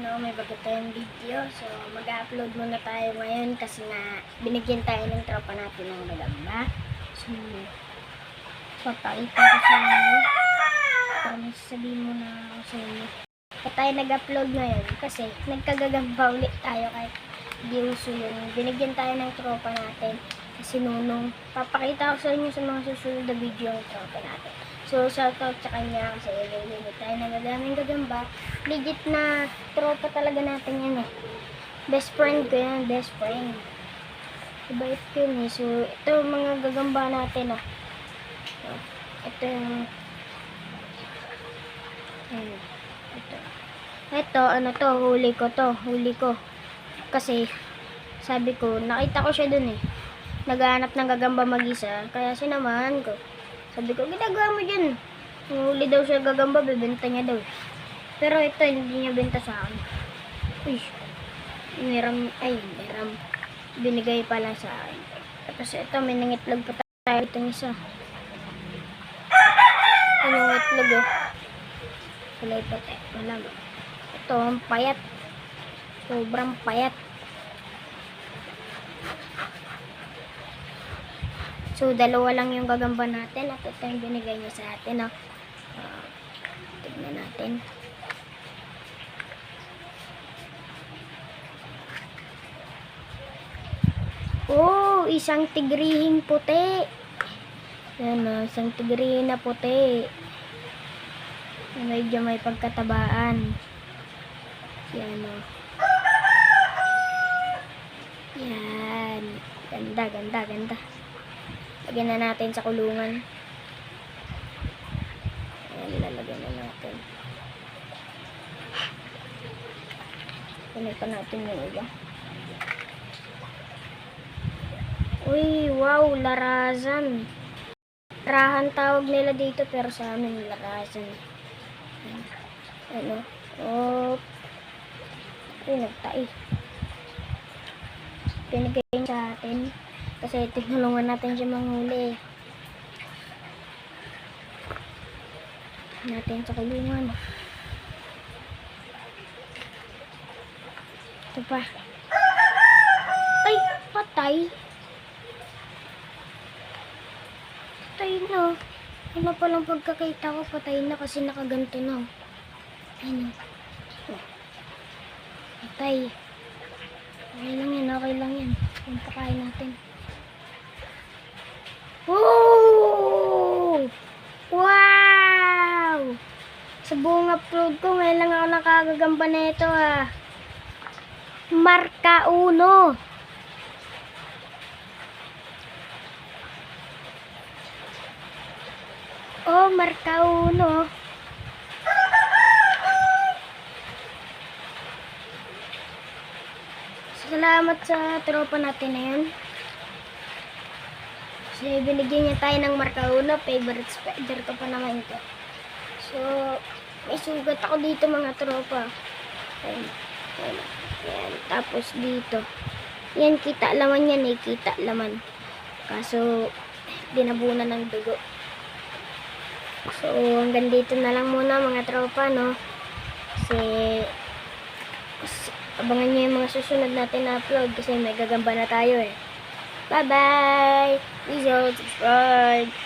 no, may bago tayong video. So, mag-upload muna tayo ngayon kasi nga binigyan tayo ng tropa natin ng magamba. So, papakita ko sa inyo. Para may sasabihin mo na ako sa inyo. Kaya tayo nag-upload ngayon kasi nagkagagamba ulit tayo kahit di uso yun. Binigyan tayo ng tropa natin kasi nunong papakita ko sa inyo sa mga susunod na video ng tropa natin. So, shoutout sa kanya kasi ililili tayo nagagaming gagamba. Legit na tropa talaga natin yan eh. Best friend ko yan, best friend. Ibait ko yun eh. So, ito mga gagamba natin ah. So, ito yung. Ito. Ito, ano to, huli ko to, huli ko. Kasi, sabi ko, nakita ko siya dun eh. Naghahanap ng gagamba mag-isa, kaya sinamahan ko. Sabi ko, ginagawa mo dyan. Huli daw siya gagamba, bibenta niya daw. Pero ito, hindi niya benta sa akin. Uy, meram, ay, meram. Binigay pala sa akin. Tapos ito, may nangitlog pa tayo itong isa. Ano yung itlog oh. Kulay puti. Wala. Ito, ang payat. Sobrang payat. So, dalawa lang yung gagamba natin at ito yung binigay niya sa atin. Oh. Ah, tignan natin. Oh, isang tigrihing puti. Yan oh, isang tigrihin na puti. Medyo may pagkatabaan. Yan o. Yan. Ganda, ganda, ganda. Lagyan na natin sa kulungan. Ayan, lalagyan na natin. Kunin pa natin yung iba. Uy, wow, larasan. Rahan tawag nila dito pero sa amin larasan. Ano? Oh. Ay, nagtai. Pinigay sa atin. Kasi tinulungan natin siya manghuli. Natin sa kulungan. Ito pa. Ay, patay. Patay na. Ano palang pagkakita ko, patay na kasi nakaganto na. Ayun. Oh. Patay. Okay lang yan, okay lang yan. Yung pakain natin. Oh! Wow! Sa buong upload ko, ngayon lang ako nakagagamba na ito ah. Marka uno. Oh, marka uno. Salamat sa tropa natin na yun. Kasi binigyan niya tayo ng marka uno. Favorite spider ko pa naman ito. So, may sugat ako dito mga tropa. Ayan. Ayan. Ayan. Tapos dito. Yan, kita laman yan eh. Kita laman. Kaso, dinabunan ng dugo. So, hanggang dito na lang muna mga tropa, no? Kasi, abangan nyo yung mga susunod natin na upload kasi may gagamba na tayo eh. Bye-bye! Please subscribe!